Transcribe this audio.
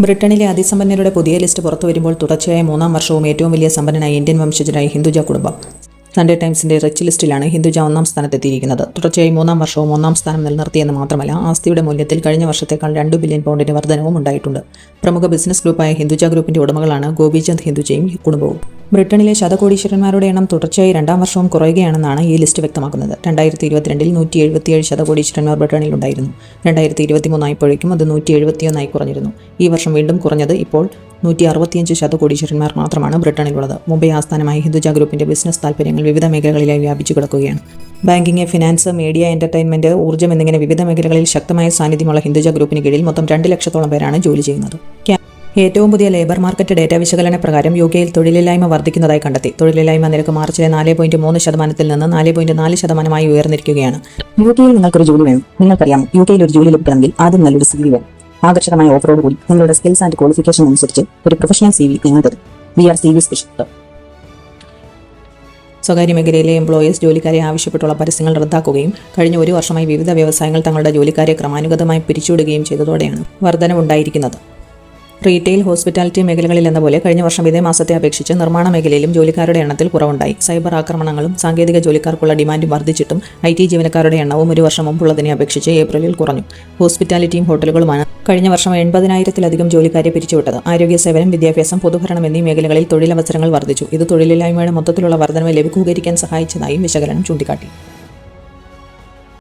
ബ്രിട്ടനിലെ അതിസമ്പന്നരുടെ പുതിയ ലിസ്റ്റ് പുറത്തു വരുമ്പോൾ തുടർച്ചയായ മൂന്നാം വർഷവും ഏറ്റവും വലിയ സമ്പന്നനായ ഇന്ത്യൻ വംശജനായ ഹിന്ദുജ കുടുംബം. സൺഡേ ടൈംസിന്റെ റിച്ച് ലിസ്റ്റിലാണ് ഹിന്ദുജ ഒന്നാം സ്ഥാനത്തെത്തിയിരിക്കുന്നത്. തുടർച്ചയായി മൂന്നാം വർഷവും ഒന്നാം സ്ഥാനം നിലനിർത്തിയെന്ന് മാത്രമല്ല ആസ്തിയുടെ മൂല്യത്തിൽ കഴിഞ്ഞ വർഷത്തേക്കാൾ രണ്ട് ബില്യൺ പൗണ്ടിന്റെ വർധനവും ഉണ്ടായിട്ടുണ്ട്. പ്രമുഖ ബിസിനസ് ഗ്രൂപ്പായ ഹിന്ദുജ ഗ്രൂപ്പിന്റെ ഉടമകളാണ് ഗോപിചന്ദ് ഹിന്ദുജയും കുടുംബവും. ബ്രിട്ടനിലെ ശതകോടീശ്വരന്മാരുടെ എണ്ണം തുടർച്ചയായി രണ്ടാം വർഷവും കുറയുകയാണെന്നാണ് ഈ ലിസ്റ്റ് വ്യക്തമാക്കുന്നത്. രണ്ടായിരത്തി ഇരുപത്തിരണ്ടിൽ നൂറ്റി എഴുപത്തിയേഴ് ശതകോടീശ്വരന്മാർ ബ്രിട്ടനിലുണ്ടായിരുന്നു രണ്ടായിരത്തി ഇരുപത്തിമൂന്നായപ്പോഴേക്കും അത് നൂറ്റി എഴുപത്തിയൊന്നായി കുറഞ്ഞിരുന്നു. ഈ വർഷം വീണ്ടും കുറഞ്ഞത് ഇപ്പോൾ നൂറ്റി അറുപത്തിയഞ്ച് ശതകോടീശ്വരന്മാർ മാത്രമാണ് ബ്രിട്ടനിലുള്ളത്. മുംബൈ ആസ്ഥാനമായ ഹിന്ദുജ ഗ്രൂപ്പിന്റെ ബിസിനസ് താൽപ്പര്യങ്ങൾ വിവിധ മേഖലകളിലായി വ്യാപിച്ചു കിടക്കുകയാണ്. ബാങ്കിങ് ഫിനാൻസ് മീഡിയ എന്റർടൈൻമെന്റ് ഊർജം എന്നിങ്ങനെ വിവിധ മേഖലകളിൽ ശക്തമായ സാന്നിധ്യമുള്ള ഹിന്ദുജ ഗ്രൂപ്പിന് കീഴിൽ മൊത്തം രണ്ട് ലക്ഷത്തോളം പേരാണ് ജോലി ചെയ്യുന്നത്. ഏറ്റവും പുതിയ ലേബർ മാർക്കറ്റ് ഡേറ്റ വിശകലന പ്രകാരം യു കെയിൽ തൊഴിലില്ലായ്മ വർദ്ധിക്കുന്നതായി കണ്ടെത്തി. തൊഴിലില്ലായ്മ നിരക്ക് മാർച്ചിലെ നാല് പോയിന്റ് മൂന്ന് ശതമാനത്തിൽ നിന്ന് നാല് പോയിന്റ് നാല് ശതമാനമായി ഉയർന്നിരിക്കുകയാണ്. യു കെയിൽ നിങ്ങൾക്കൊരു ജോലി വേണം. നിങ്ങൾക്കറിയാം യു കെയിൽ ഒരു ജോലി ലഭിക്കണമെങ്കിൽ ആദ്യം നല്ലൊരു സി വി വേണം. ആകർഷകമായ ഓഫറോട് കൂടി നിങ്ങളുടെ സ്കിൽസ് ആൻഡ് ക്വാളിഫിക്കേഷൻ അനുസരിച്ച് ഒരു പ്രൊഫഷണൽ സി വി നിങ്ങൾ തരും. V R C V specialist സ്വകാര്യ മേഖലയിലെ എംപ്ലോയീസ് ജോലിക്കാരെ ആവശ്യപ്പെട്ടുള്ള പരസ്യങ്ങൾ റദ്ദാക്കുകയും കഴിഞ്ഞ ഒരു വർഷമായി വിവിധ വ്യവസായങ്ങൾ തങ്ങളുടെ ജോലിക്കാരെ ക്രമാനുഗതമായി പിരിച്ചുവിടുകയും ചെയ്തതോടെയാണ് വർധനവുണ്ടായിരിക്കുന്നത്. റീറ്റെയിൽ ഹോസ്പിറ്റാലിറ്റി മേഖലകളിൽ എന്ന പോലെ കഴിഞ്ഞ വർഷം ഇതേ മാസത്തെ അപേക്ഷിച്ച് നിർമ്മാണ മേഖലയിലും ജോലിക്കാരുടെ എണ്ണത്തിൽ കുറവുണ്ടായി. സൈബർ ആക്രമണങ്ങളും സാങ്കേതിക ജോലിക്കാർക്കുള്ള ഡിമാൻഡും വർദ്ധിച്ചിട്ടും ഐ ടി ജീവനക്കാരുടെ എണ്ണവും ഒരു വർഷം മുമ്പുള്ളതിനെ അപേക്ഷിച്ച് ഏപ്രിലിൽ കുറഞ്ഞു. ഹോസ്പിറ്റാലിറ്റിയും ഹോട്ടലുകളുമാണ് കഴിഞ്ഞ വർഷം എൺപതിനായിരത്തിലധികം ജോലിക്കാരെ പിരിച്ചുവിട്ടത്. ആരോഗ്യ സേവനം വിദ്യാഭ്യാസം പൊതുഭരണം എന്നീ മേഖലകളിൽ തൊഴിലവസരങ്ങൾ വർദ്ധിച്ചു. ഇത് തൊഴിലില്ലായ്മയുടെ മൊത്തത്തിലുള്ള വർധനവ് ലഘൂകരിക്കാൻ സഹായിച്ചതായും വിശകലനം ചൂണ്ടിക്കാട്ടി.